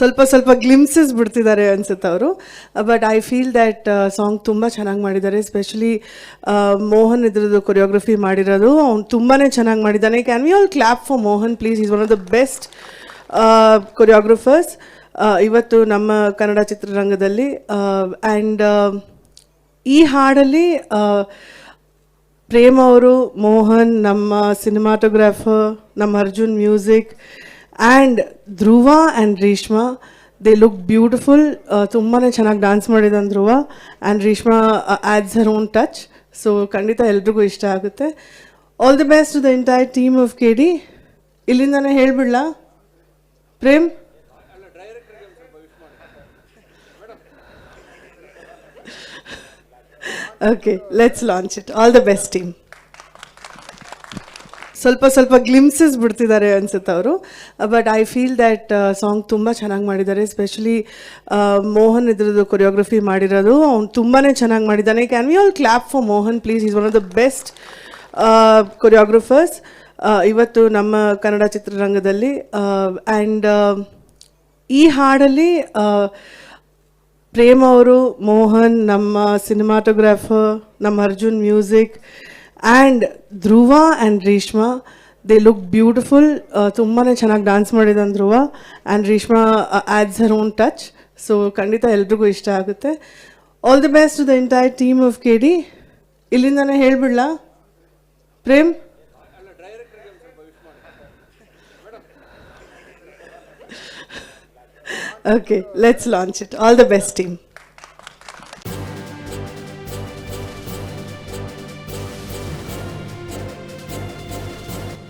ಸ್ವಲ್ಪ ಸ್ವಲ್ಪ ಗ್ಲಿಮ್ಸಸ್ ಬಿಡ್ತಿದ್ದಾರೆ ಅನ್ಸುತ್ತೆ ಅವರು. But I feel that song ತುಂಬ ಚೆನ್ನಾಗಿ ಮಾಡಿದ್ದಾರೆ. ಎಸ್ಪೆಷಲಿ ಮೋಹನ್ ಇದ್ರದ್ದು ಕೊರಿಯೋಗ್ರಫಿ ಮಾಡಿರೋದು. ಅವ್ನು ತುಂಬಾ ಚೆನ್ನಾಗಿ ಮಾಡಿದ್ದಾನೆ. Can we all clap for Mohan please is one of the best choreographers ಇವತ್ತು ನಮ್ಮ ಕನ್ನಡ ಚಿತ್ರರಂಗದಲ್ಲಿ ಆ್ಯಂಡ್ ಈ ಹಾಡಲ್ಲಿ ಪ್ರೇಮ್ ಅವರು, ಮೋಹನ್, ನಮ್ಮ ಸಿನಿಮಾಟೋಗ್ರಾಫರ್ ನಮ್ಮ Arjun music and Dhruva and Reshma they look beautiful ತುಂಬಾ ಚೆನ್ನಾಗಿ ಡಾನ್ಸ್ ಮಾಡಿದ್ದಾನೆ Dhruva and Reshma adds her own touch so ಖಂಡಿತ ಎಲ್ರಿಗೂ ಇಷ್ಟ ಆಗುತ್ತೆ. All the best to the entire team of K D ಇಲ್ಲಿಂದನೇ ಹೇಳ್ಬಿಡ್ಲಾ? Prem? Okay let's launch it all the best team ಸ್ವಲ್ಪ ಸ್ವಲ್ಪ ಗ್ಲಿಮ್ಸಸ್ ಬಿಡ್ತಿದ್ದಾರೆ ಅನ್ಸುತ್ತೆ ಅವರು. But I feel that song ತುಂಬ ಚೆನ್ನಾಗಿ ಮಾಡಿದ್ದಾರೆ. ಎಸ್ಪೆಷಲಿ ಮೋಹನ್ ಇದ್ರದ್ದು ಕೊರಿಯೋಗ್ರಫಿ ಮಾಡಿರೋದು. ಅವ್ನು ತುಂಬಾ ಚೆನ್ನಾಗಿ ಮಾಡಿದ್ದಾನೆ. Can we all clap for Mohan please is one of the best choreographers ಇವತ್ತು ನಮ್ಮ ಕನ್ನಡ ಚಿತ್ರರಂಗದಲ್ಲಿ ಆ್ಯಂಡ್ ಈ ಹಾಡಲ್ಲಿ ಪ್ರೇಮ್ ಅವರು, ಮೋಹನ್, ನಮ್ಮ ಸಿನಿಮಾಟೋಗ್ರಾಫರ್ ನಮ್ಮ Arjun music and Dhruva and Reshma they look beautiful ತುಂಬಾ ಚೆನ್ನಾಗಿ ಡ್ಯಾನ್ಸ್ ಮಾಡಿದ್ದಾನೆ Dhruva and Reshma adds her own touch so ಖಂಡಿತ ಎಲ್ರಿಗೂ ಇಷ್ಟ ಆಗುತ್ತೆ. All the best to the entire team of K D ಇಲ್ಲಿಂದನೇ ಹೇಳ್ಬಿಡ್ಲಾ? Prem? Okay let's launch it all the best team